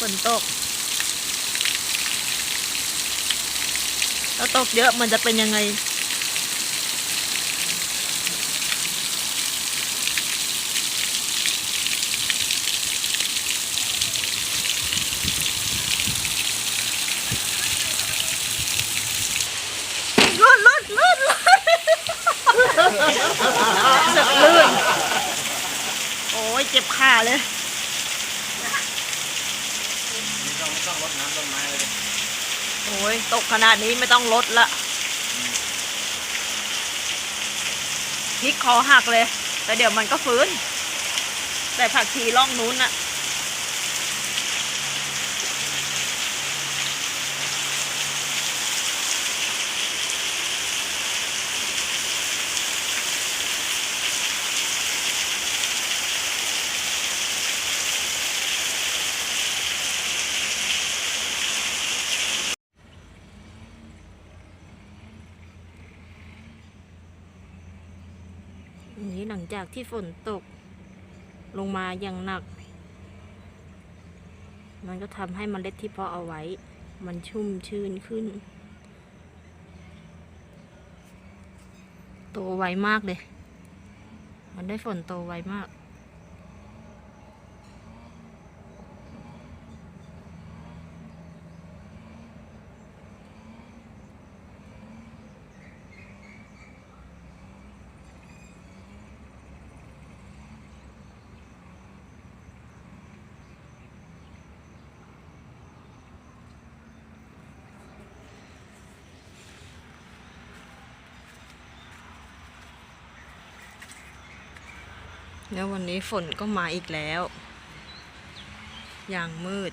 ฝนตกแล้วตกเยอะมันจะเป็นยังไง ลื่นลื่นลื่นลื่นสึกลื่นโอ้ยเจ็บขาเลย ไม่ต้องไม่ต้องรดน้ำต้นไม้เลยดิ้ยตกขนาดนี้ไม่ต้องลดละพริกคอหักเลย แต่เดี๋ยวมันก็ฟื้น แต่ผักชีร่องนู้นน่ะ นนี้หลังจากที่ฝนตกลงมาอย่างหนัก มันก็ทำให้มเมล็ดที่เพาะเอาไว้ มันชุ่มชื้นขึ้น โตไวมากเลย มันได้ฝนโตไวมาก แล้ววันนี้ฝนก็มาอีกแล้ว อย่างมืด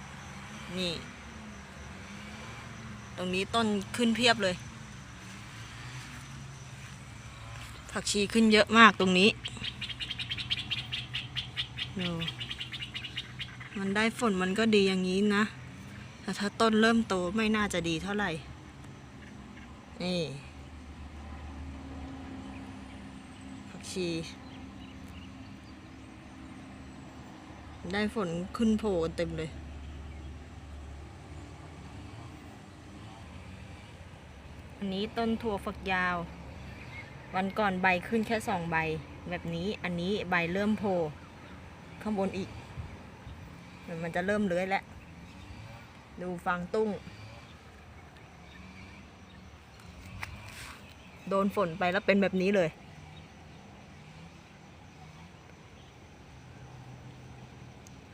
นี่ ตรงนี้ต้นขึ้นเพียบเลย ผักชีขึ้นเยอะมากตรงนี้ดูมันได้ฝนมันก็ดีอย่างนี้นะ แต่ถ้าต้นเริ่มโตไม่น่าจะดีเท่าไหร่ นี่ผักชี ได้ฝนขึ้นโผล่เต็มเลย อันนี้ต้นถั่วฝักยาว วันก่อนใบขึ้นแค่สองใบ แบบนี้อันนี้ใบเริ่มโผล่ข้างบนอีก มันจะเริ่มเลื้อยแล้ว ดูฟางตุ้ง โดนฝนไปแล้วเป็นแบบนี้เลย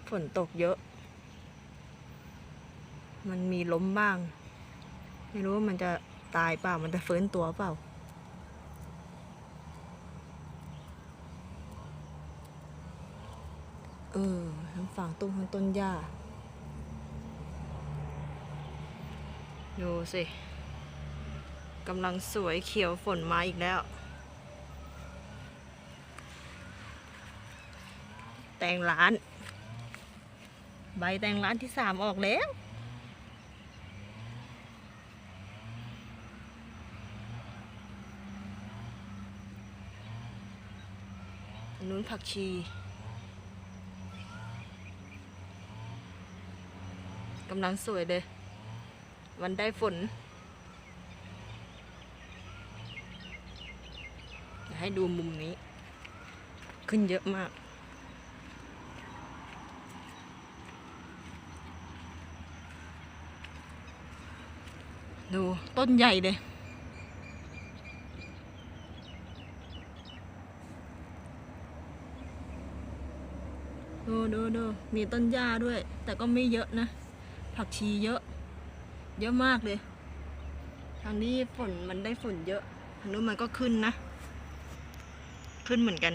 ฝนตกเยอะ มันมีล้มบ้าง ไม่รู้ว่ามันจะตายเปล่า มันจะฟื้นตัวเปล่า เออทั้งฝั่งตุ้งทั้งต้นหญ้า ดูสิกำลังสวยเขียวฝนมาอีกแล้ว แต่งร้าน ใบแตงร้านที่สามออกแล้วนนู้นผักชีกำลังสวยเลย วันได้ฝน ให้ดูมุมนี้ ขึ้นเยอะมาก ดูต้นใหญ่เลย ดูดูดูมีต้นหญ้าด้วย แต่ก็ไม่เยอะนะ ผักชีเยอะ เยอะมากเลย ทางนี้ฝนมันได้ฝนเยอะ ทางนู้นมันก็ขึ้นนะ ขึ้นเหมือนกัน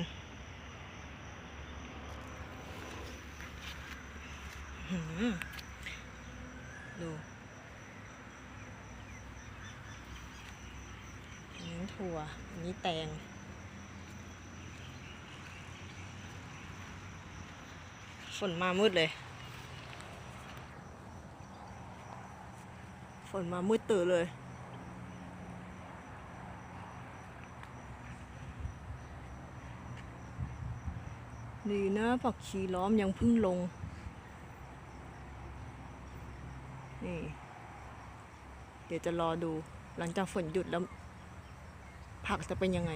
ดู ถั่ว อันนี้แตง ฝนมามืดเลย ฝนมามืดตื่นเลยดีนะผักชีล้อมยังพึ่งลง นี่ เดี๋ยวจะรอดูหลังจากฝนหยุดแล้ว ผักจะเป็นยังไง